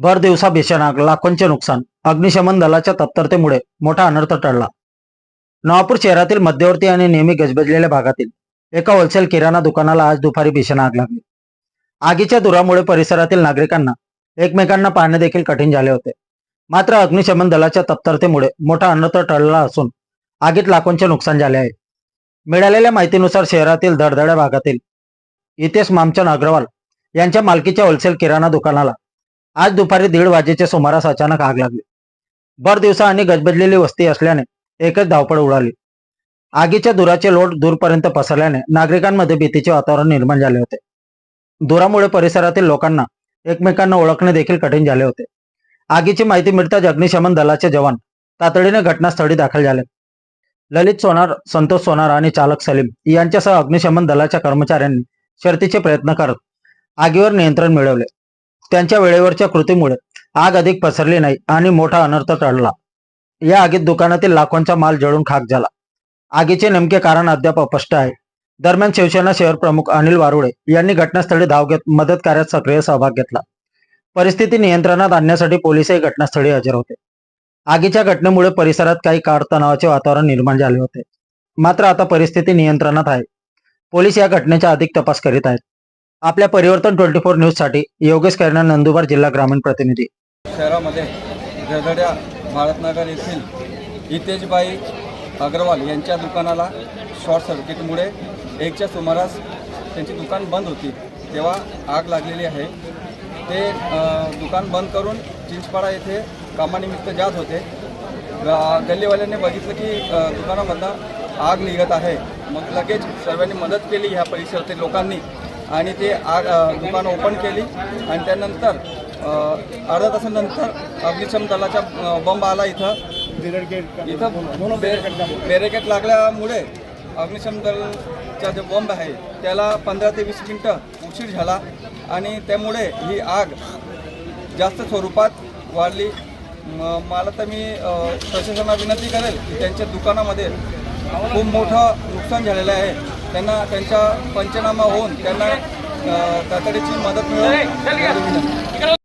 भर दिवसा भीषण आग लाखोंचे नुकसान अग्निशमन दलाच्या तत्परतेमुळे मोठा अनर्थ टळला. नवापूर शहरातील मध्यवर्ती आणि नेहमी गजबजलेल्या भागातील एका होलसेल किराणा दुकानाला आज दुपारी भीषण आग लागली. आगीच्या धुरामुळे परिसरातील नागरिकांना एकमेकांना पाहणे देखील कठीण झाले होते. मात्र अग्निशमन दलाच्या तत्परतेमुळे मोठा अनर्थ टळला असून आगीत लाखोंचे नुकसान झाले आहे. मिळालेल्या माहितीनुसार शहरातील धडधड्या भागातील इतेश मामचंद अग्रवाल यांच्या मालकीच्या होलसेल किराणा दुकानाला आज दुपारी दीड वाजेच्या सुमारास अचानक आग लागली. भर दिवसा आणि गजबजलेली वस्ती असल्याने एकच धावपळ उडाली. आगीच्या धुराचे लोट दूरपर्यंत पसरल्याने नागरिकांमध्ये भीतीचे वातावरण निर्माण झाले होते. धुरामुळे परिसरातील लोकांना एकमेकांना ओळखणे देखील कठीण झाले होते. आगीची माहिती मिळताच अग्निशमन दलाचे जवान तातडीने घटनास्थळी दाखल झाले. ललित सोनार संतोष सोनार आणि चालक सलीम यांच्यासह अग्निशमन दलाच्या कर्मचाऱ्यांनी शर्तीचे प्रयत्न करत आगीवर नियंत्रण मिळवले. त्यांच्या वेळेवरच्या कृतीमुळे आग अधिक पसरली नाही आणि मोठा अनर्थ टळला. या आगीत दुकानातील लाखोंचा माल जळून खाक झाला. आगीचे नेमके कारण अद्याप अस्पष्ट आहे. दरम्यान शिवसेना शहर प्रमुख अनिल वारुळे यांनी घटनास्थळी धाव घेत मदत कार्यात सक्रिय सहभाग घेतला. परिस्थिती नियंत्रणात आणण्यासाठी पोलीसही घटनास्थळी हजर होते. आगीच्या घटनेमुळे परिसरात काही काळ तणावाचे वातावरण निर्माण झाले होते. मात्र आता परिस्थिती नियंत्रणात आहे. पोलीस या घटनेचा अधिक तपास करीत आहेत. आपल्या परिवर्तन ट्वेंटी फोर न्यूजसाठी योगेश कैरणार नंदुरबार जिल्हा ग्रामीण प्रतिनिधी. शहरामध्ये गरदड्या भारतनगर येथील हितेशबाई अग्रवाल यांच्या दुकानाला शॉर्ट सर्किटमुळे एकच्या सुमारास त्यांची दुकान बंद होती. तेव्हा आग लागलेली आहे. ते दुकान बंद करून चिंचपाडा येथे कामानिमित्त जात होते. ग- गल्लीवाल्यांनी बघितलं की दुकानामधनं आग निघत आहे. मग लगेच सर्वांनी मदत केली. ह्या परिसरातील लोकांनी आणि ते आग दुकान ओपन केली. आणि त्यानंतर अर्धा तासानंतर अग्निशमन दलाचा बंब आला इथं. इथं बेरेकेट लागल्यामुळे अग्निशमन दलचा जो बंब आहे त्याला पंधरा ते वीस मिनटं उशीर झाला. आणि त्यामुळे ही आग जास्त स्वरूपात वाढली. मला तर मी प्रशासनाला विनंती करेल की त्यांच्या दुकानामध्ये खूप मोठं नुकसान झालेलं आहे. त्यांना त्यांचा पंचनामा होऊन त्यांना तातडीची मदत मिळेल